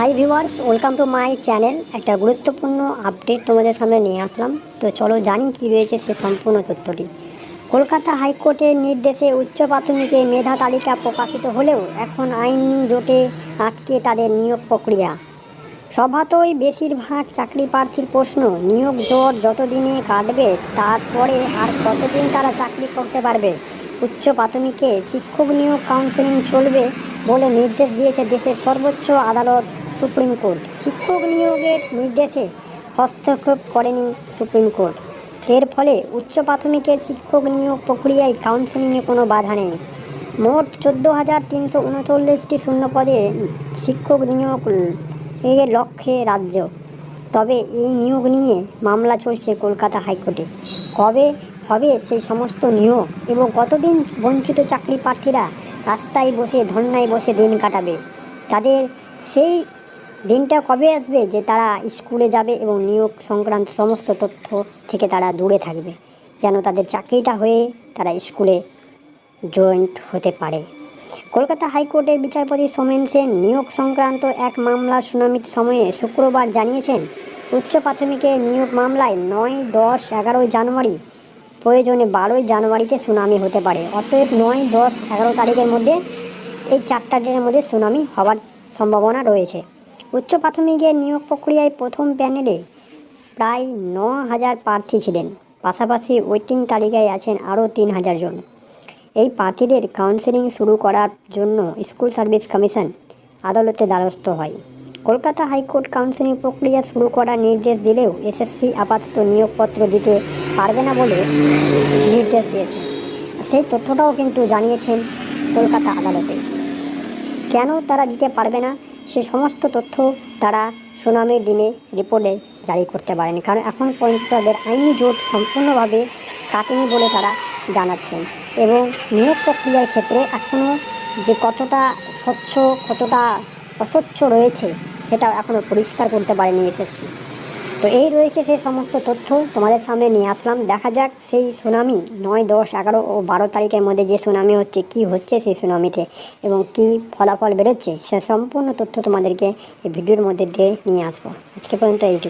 Hi viewers welcome to my channel একটা গুরুত্বপূর্ণ update তোমাদের সামনে নিয়ে আসলাম। তো চলো জানি কি রয়েছে সে সম্পূর্ণ তথ্যটি। কলকাতা হাইকোর্টের নির্দেশে উচ্চ প্রাথমিকে মেধা তালিকা প্রকাশিত হলেও এখন আইনি জোটে আটকে তাদের নিয়োগ প্রক্রিয়া। সভাতই বেশিরভাগ চাকরি প্রার্থীর প্রশ্ন, নিয়োগ জোর যতদিনে কাটবে, তারপরে আর কতদিন তারা চাকরি করতে পারবে? উচ্চ প্রাথমিকে শিক্ষক নিয়োগ কাউন্সেলিং চলবে বলে নির্দেশ দিয়েছে দেশের সর্বোচ্চ আদালত। Supreme court. শিক্ষক নিয়োগের নির্দেশে হস্তক্ষেপ করেনি সুপ্রিম কোর্ট। এর ফলে উচ্চ প্রাথমিকের শিক্ষক নিয়োগ প্রক্রিয়ায় কাউন্সেলিংয়ে কোনো বাধা নেই। মোট চোদ্দ হাজার তিনশো উনচল্লিশটি শূন্য পদে শিক্ষক নিয়োগ এর লক্ষ্যে রাজ্য। তবে এই নিয়োগ নিয়ে মামলা চলছে কলকাতা হাইকোর্টে। কবে হবে সেই সমস্ত নিয়োগ এবং কতদিন বঞ্চিত চাকরি প্রার্থীরা রাস্তায় বসে, ধর্নায় বসে দিন কাটাবে, তাদের সেই দিনটা কবে আসবে? যে তারা স্কুলে যাবে এবং নিয়োগ সংক্রান্ত সমস্ত তথ্য থেকে তারা দূরে থাকবে, যেন তাদের চাকরিটা হয়ে তারা স্কুলে জয়েন্ট হতে পারে। কলকাতা হাইকোর্টের বিচারপতি সোমেন সেন নিয়োগ সংক্রান্ত এক মামলার শুনানির সময়ে শুক্রবার জানিয়েছেন, উচ্চ প্রাথমিকের নিয়োগ মামলায় নয়, দশ এগারোই জানুয়ারি, প্রয়োজনে বারোই জানুয়ারিতে সুনামি হতে পারে। অতএব নয়, দশ, এগারো তারিখের মধ্যে, এই চারটা দিনের মধ্যে সুনামি হওয়ার সম্ভাবনা রয়েছে। উচ্চ প্রাথমিকের নিয়োগ প্রক্রিয়ায় প্রথম প্যানেলে প্রায় ন হাজার প্রার্থী ছিলেন। পাশাপাশি ওয়েটিং তালিকায় আছেন আরও তিন হাজার জন। এই প্রার্থীদের কাউন্সেলিং শুরু করার জন্য স্কুল সার্ভিস কমিশন আদালতে দ্বারস্থ হয়। কলকাতা হাইকোর্ট কাউন্সেলিং প্রক্রিয়া শুরু করার নির্দেশ দিলেও এসএসসি আপাতত নিয়োগপত্র দিতে পারবে না বলে নির্দেশ দিয়েছে। সেই তথ্যটাও কিন্তু জানিয়েছেন কলকাতা আদালতে। কেন তারা দিতে পারবে না? সে সমস্ত তথ্য তারা সুনামের দিনে রিপোর্টে জারি করতে পারেন। কারণ এখন পর্যন্ত তাদের আইনি জোট সম্পূর্ণভাবে কাটেনি বলে তারা জানাচ্ছেন। এবং নিয়োগ প্রক্রিয়ার ক্ষেত্রে এখনও যে কতটা স্বচ্ছ, কতটা অস্বচ্ছ রয়েছে সেটা এখনও পরিষ্কার করতে পারেনি এসএসসি। তো এই রয়েছে সেই সমস্ত তথ্য তোমাদের সামনে নিয়ে আসলাম। দেখা যাক সেই সুনামি নয়, দশ, এগারো ও বারো তারিখের মধ্যে যে সুনামি হচ্ছে, কি হচ্ছে সেই সুনামিতে এবং কি ফলাফল বেরোচ্ছে, সে সম্পূর্ণ তথ্য তোমাদেরকে এই ভিডিওর মধ্যে দিয়ে নিয়ে আসব। আজকে পর্যন্ত এইটুকু।